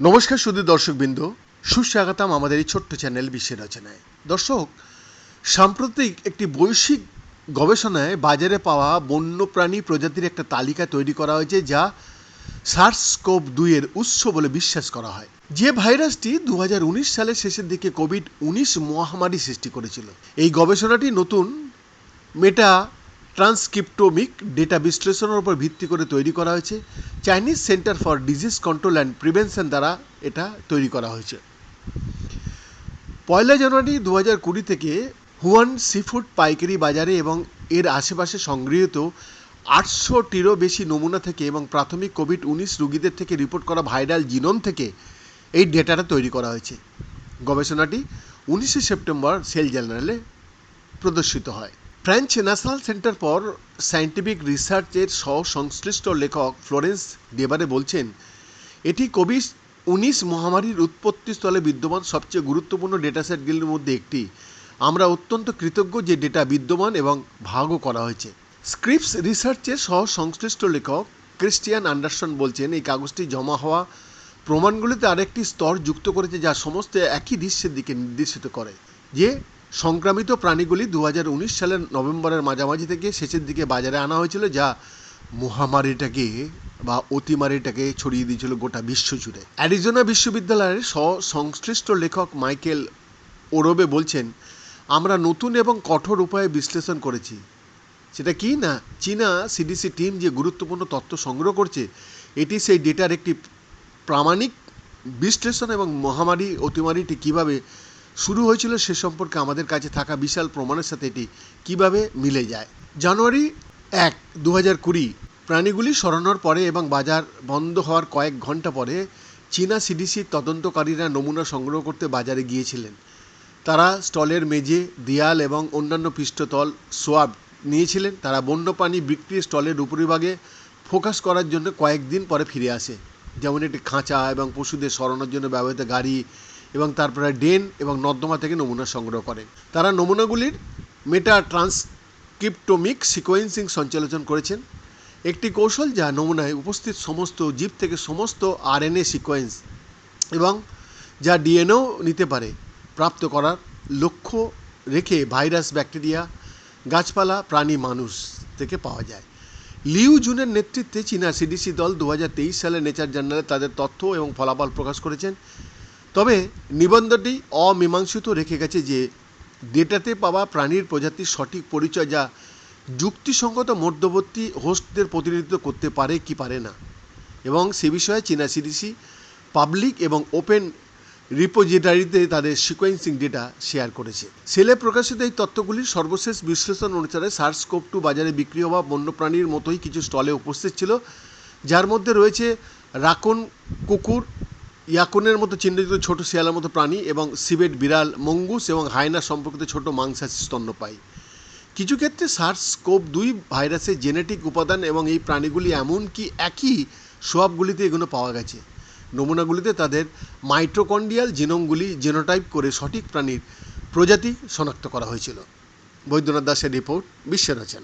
নমস্কার শুধু দর্শকবৃন্দ, সুস্বাগতম আমাদের এই ছোট্ট চ্যানেল বিশ্বের রচনায়। দর্শক, সাম্প্রতিক একটি বৈশ্বিক গবেষণায় বাজারে পাওয়া বন্যপ্রাণী প্রজাতির একটা তালিকা তৈরি করা হয়েছে যা সার্সকোভ দুইয়ের উৎস বলে বিশ্বাস করা হয়। যে ভাইরাসটি দু হাজার উনিশ সালের শেষের দিকে কোভিড উনিশ মহামারী সৃষ্টি করেছিল। এই গবেষণাটি নতুন মেটা ট্রান্সক্রিপ্টোমিক ডেটা বিশ্লেষণের উপর ভিত্তি করে তৈরি করা হয়েছে। Chinese Center for Disease Control and Prevention দ্বারা এটা তৈরি করা হয়েছে। পয়লা জানুয়ারি দু হাজার কুড়ি থেকে হুয়ান সিফুড পাইকারি বাজারে এবং এর আশেপাশে সংগৃহীত আটশোটিরও বেশি নমুনা থেকে এবং প্রাথমিক কোভিড উনিশ রোগীদের থেকে রিপোর্ট করা ভাইরাল জিনোম থেকে এই ডেটাটা তৈরি করা হয়েছে। গবেষণাটি উনিশে সেপ্টেম্বর সেল জার্নালে প্রদর্শিত হয়। French National Centre for Scientific রিসার্চের সহ সংশ্লিষ্ট লেখক ফ্লোরেন্স ডেবারে বলছেন, এটি কোভিড উনিশ মহামারীর উৎপত্তিস্থলে বিদ্যমান সবচেয়ে গুরুত্বপূর্ণ ডেটাসেটগুলির মধ্যে একটি। আমরা অত্যন্ত কৃতজ্ঞ যে ডেটা বিদ্যমান এবং ভাগও করা হয়েছে। স্ক্রিপস রিসার্চের সহ সংশ্লিষ্ট লেখক ক্রিস্টিয়ান আন্ডারসন বলছেন, এই কাগজটি জমা হওয়া প্রমাণগুলিতে আরেকটি স্তর যুক্ত করেছে যা সমস্ত একই দৃশ্যের দিকে নির্দেশিত করে, যে সংক্রামিত প্রাণীগুলি দু হাজার উনিশ সালের নভেম্বরের মাঝামাঝি থেকে শেষের দিকে বাজারে আনা হয়েছিল, যা মহামারীটাকে বা অতিমারিটাকে ছড়িয়ে দিয়েছিল গোটা বিশ্ব জুড়ে। অ্যারিজোনা বিশ্ববিদ্যালয়ের সংশ্লিষ্ট লেখক মাইকেল ওরবে বলছেন, আমরা নতুন এবং কঠোর উপায়ে বিশ্লেষণ করেছি। সেটা কি না? চীনা সিডিসি টিম যে গুরুত্বপূর্ণ তথ্য সংগ্রহ করছে, এটি সেই ডেটার একটি প্রামাণিক বিশ্লেষণ এবং মহামারী, অতিমারিটি কীভাবে শুরু হয়েছিল সে সম্পর্কে আমাদের কাছে থাকা বিশাল প্রমাণের সাথে এটি কীভাবে মিলে যায়। জানুয়ারি এক দু হাজার কুড়ি, প্রাণীগুলি সরানোর পরে এবং বাজার বন্ধ হওয়ার কয়েক ঘণ্টা পরে চীনা সিডিসির তদন্তকারীরা নমুনা সংগ্রহ করতে বাজারে গিয়েছিলেন। তারা স্টলের মেঝে, দেয়াল এবং অন্যান্য পৃষ্ঠতল সোয়াব নিয়েছিলেন। তারা বন্যপ্রাণী বিক্রি স্টলের উপরিভাগে ফোকাস করার জন্য কয়েকদিন পরে ফিরে আসে। যেমন একটি খাঁচা এবং পশুদের সরানোর জন্য ব্যবহৃত গাড়ি এবং তারপরে ডেন এবং নর্দমা থেকে নমুনা সংগ্রহ করেন তারা নমুনাগুলির মেটা ট্রান্সক্রিপ্টোমিক সিকোয়েন্সিং সঞ্চালন করেছেন। একটি কৌশল যা নমুনায় উপস্থিত সমস্ত জীব থেকে সমস্ত আরএনএ সিকোয়েন্স এবং যা ডিএনএও নিতে পারে প্রাপ্ত করার লক্ষ্য রেখে ভাইরাস, ব্যাকটেরিয়া, গাছপালা, প্রাণী, মানুষ থেকে পাওয়া যায়। লিউ জুনের নেতৃত্বে চীনা সিডিসি দল দু হাজার তেইশ সালে নেচার জার্নালে তাদের তথ্য এবং ফলাফল প্রকাশ করেছেন। তবে নিবন্ধটি অমীমাংসিত রেখে গেছে যে ডেটাতে পাওয়া প্রাণীর প্রজাতির সঠিক পরিচয় যা যুক্তিসঙ্গত মধ্যবর্তী হোস্টদের প্রতিনিধিত্ব করতে পারে কি পারে না। এবং সে বিষয়ে চীনা সিডিসি, পাবলিক এবং ওপেন রিপোজিটারিতে তাদের সিকোয়েন্সিং ডেটা শেয়ার করেছে। সেলে প্রকাশিত এই তথ্যগুলির সর্বশেষ বিশ্লেষণ অনুসারে সার্স কোপ টু বাজারে বিক্রি হওয়া বন্যপ্রাণীর মতোই কিছু স্টলে উপস্থিত ছিল, যার মধ্যে রয়েছে রাকন কুকুর ইয়াকুনের মতো চিহ্নিত ছোট শিয়ালের মতো প্রাণী এবং সিবেট বিড়াল, মঙ্গুস এবং হায়না সম্পর্কিত ছোট মাংসাশী স্তন্যপায়ী। কিছু ক্ষেত্রে সার্স কোভ দুই ভাইরাসের জেনেটিক উপাদান এবং এই প্রাণীগুলি এমনকি একই সোয়াবগুলিতে এগুলো পাওয়া গেছে। নমুনাগুলিতে তাদের মাইট্রোকন্ডিয়াল জিনোমগুলি জেনোটাইপ করে সঠিক প্রাণীর প্রজাতি শনাক্ত করা হয়েছিল। বৈদ্যনাথ দাসের রিপোর্ট রচনা।